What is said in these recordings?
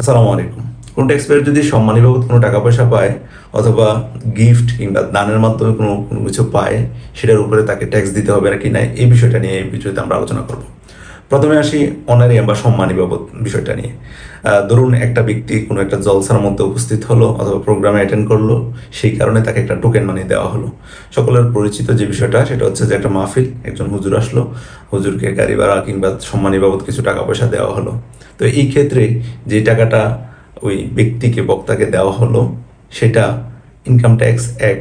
আসসালামু আলাইকুম। কোনো ট্যাক্সপেয়ার যদি সম্মানী বাবদ কোনো টাকা পয়সা পায় অথবা গিফট কিংবা দানের মাধ্যমে কোনো কোনো কিছু পায়, সেটার উপরে তাকে ট্যাক্স দিতে হবে নাকি না, এই বিষয়টা নিয়ে এই বিষয়তে আমরা আলোচনা করব। প্রথমে আসি অনারিয়াম বা সম্মানী বাবদ বিষয়টা নিয়ে। ধরুন একটা ব্যক্তি কোনো একটা জলসার মধ্যে উপস্থিত হলো অথবা প্রোগ্রামে অ্যাটেন্ড করল, সেই কারণে তাকে একটা টোকেন মানি দেওয়া হলো। সকলের পরিচিত যে বিষয়টা, সেটা হচ্ছে যে একটা মাহফিল, একজন হুজুর আসলো, হুজুরকে গাড়ি ভাড়া কিংবা সম্মানী বাবদ কিছু টাকা পয়সা দেওয়া হলো। তো এই ক্ষেত্রে যে টাকাটা ওই ব্যক্তিকে, বক্তাকে দেওয়া হলো, সেটা ইনকাম ট্যাক্স এক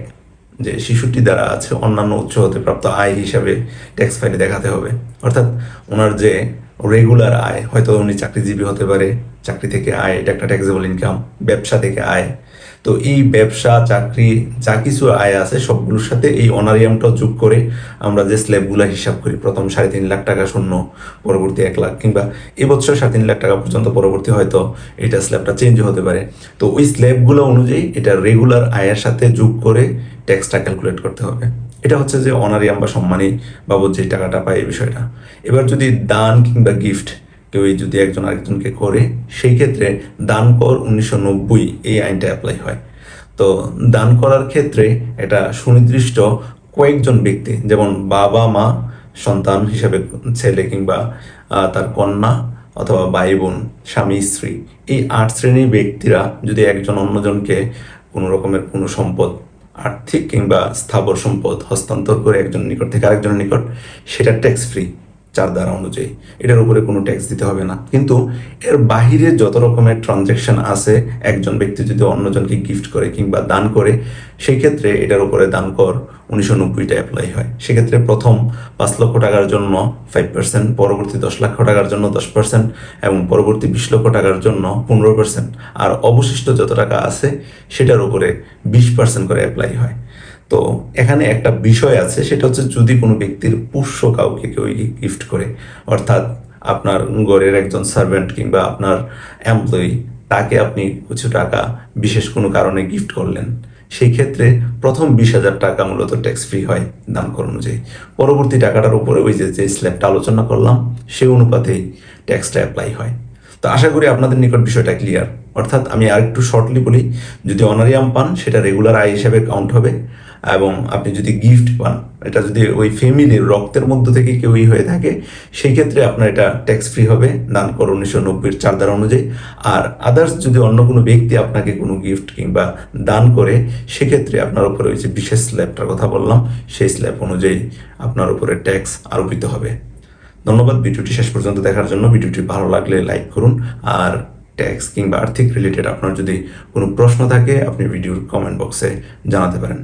যে শিশুটি দ্বারা আছে, অন্যান্য উৎস হতে প্রাপ্ত আয় হিসাবে ট্যাক্স ফাইলে দেখাতে হবে। অর্থাৎ ওনার যে রেগুলার আয়, হয়তো উনি চাকরিজীবী হতে পারে, চাকরি থেকে আয়, এটা একটা ট্যাক্সেবল ইনকাম ব্যবসা থেকে আয়। তো এই ব্যবসা, চাকরি, যা কিছু আয় আছে সবগুলোর সাথে এই অনারিয়ামটাও যোগ করে আমরা যে স্ল্যাবগুলো হিসাব করি, প্রথম সাড়ে তিন লাখ টাকা শূন্য, পরবর্তী এক লাখ, কিংবা এবছর সাড়ে তিন লাখ টাকা পর্যন্ত, পরবর্তী হয়তো এটা স্ল্যাবটা চেঞ্জ হতে পারে। তো ওই স্ল্যাবগুলো অনুযায়ী এটা রেগুলার আয়ের সাথে যোগ করে ট্যাক্সটা ক্যালকুলেট করতে হবে। এটা হচ্ছে যে অনারিয়াম বা সম্মানী বাবদ যে টাকাটা পায় এই বিষয়টা। এবার যদি দান কিংবা গিফট কেউ যদি একজন আরেকজনকে করে, সেই ক্ষেত্রে দান কর উনিশশো নব্বই এই আইনটা অ্যাপ্লাই হয়। তো দান করার ক্ষেত্রে এটা সুনির্দিষ্ট কয়েকজন ব্যক্তি, যেমন বাবা, মা, সন্তান হিসাবে ছেলে কিংবা তার কন্যা অথবা ভাই বোন স্বামী, স্ত্রী। এই আট শ্রেণির ব্যক্তিরা যদি একজন অন্যজনকে কোনো রকমের কোনো সম্পদ আর্থিক কিংবা স্থাবর সম্পদ হস্তান্তর করে একজন নিকট থেকে আরেকজনের নিকট সেটা ট্যাক্স ফ্রি চার দ্বারা অনুযায়ী। এটার উপরে কোনো ট্যাক্স দিতে হবে না। কিন্তু এর বাহিরে যত রকমের ট্রানজ্যাকশন আছে, একজন ব্যক্তি যদি অন্যজনকে গিফট করে কিংবা দান করে, সেই ক্ষেত্রে এটার উপরে দান কর উনিশশো নব্বইটা অ্যাপ্লাই হয়। সেক্ষেত্রে প্রথম পাঁচ লক্ষ টাকার জন্য ফাইভ পার্সেন্ট পরবর্তী দশ লক্ষ টাকার জন্য দশ পার্সেন্ট এবং পরবর্তী বিশ লক্ষ টাকার জন্য পনেরো পার্সেন্ট আর অবশিষ্ট যত টাকা আছে, সেটার উপরে বিশ পার্সেন্ট করে অ্যাপ্লাই হয়। তো এখানে একটা বিষয় আছে, সেটা হচ্ছে যদি কোনো ব্যক্তির পুষ্য কাউকে কেউ গিফট করে, অর্থাৎ আপনার ঘরের একজন সার্ভেন্ট কিংবা আপনার এমপ্লয়ি তাকে আপনি কিছু টাকা বিশেষ কোনো কারণে গিফট করলেন, সেই ক্ষেত্রে প্রথম বিশ হাজার টাকা মূলত ট্যাক্স ফ্রি হয় দান কর অনুযায়ী। পরবর্তী টাকাটার উপরে ওই যে যে স্ল্যাবটা আলোচনা করলাম সেই অনুপাতেই ট্যাক্সটা অ্যাপ্লাই হয়। তো আশা করি আপনাদের নিকট বিষয়টা ক্লিয়ার অর্থাৎ আমি আরেকটু শর্টলি বলি, যদি অনারিয়াম পান, সেটা রেগুলার আয় হিসাবে কাউন্ট হবে এবং আপনি যদি গিফট পান, এটা যদি ওই ফ্যামিলির রক্তের মধ্য থেকে কেউই হয়ে থাকে, সেই ক্ষেত্রে আপনার এটা ট্যাক্স ফ্রি হবে, দান কর উনিশশো নব্বইয়ের চার দ্বারা অনুযায়ী। আর আদার্স যদি অন্য কোনো ব্যক্তি আপনাকে কোনো গিফট কিংবা দান করে, সেক্ষেত্রে আপনার উপরে ওই যে বিশেষ স্ল্যাবটার কথা বললাম, সেই স্ল্যাব অনুযায়ী আপনার উপরে ট্যাক্স আরোপিত হবে। ধন্যবাদ, ভিডিওটি শেষ পর্যন্ত দেখার জন্য। ভিডিওটি ভালো লাগলে লাইক করুন আর ট্যাক্স কিংবা আর্থিক রিলেটেড আপনার যদি কোনো প্রশ্ন থাকে, আপনি ভিডিওর কমেন্ট বক্সে জানাতে পারেন।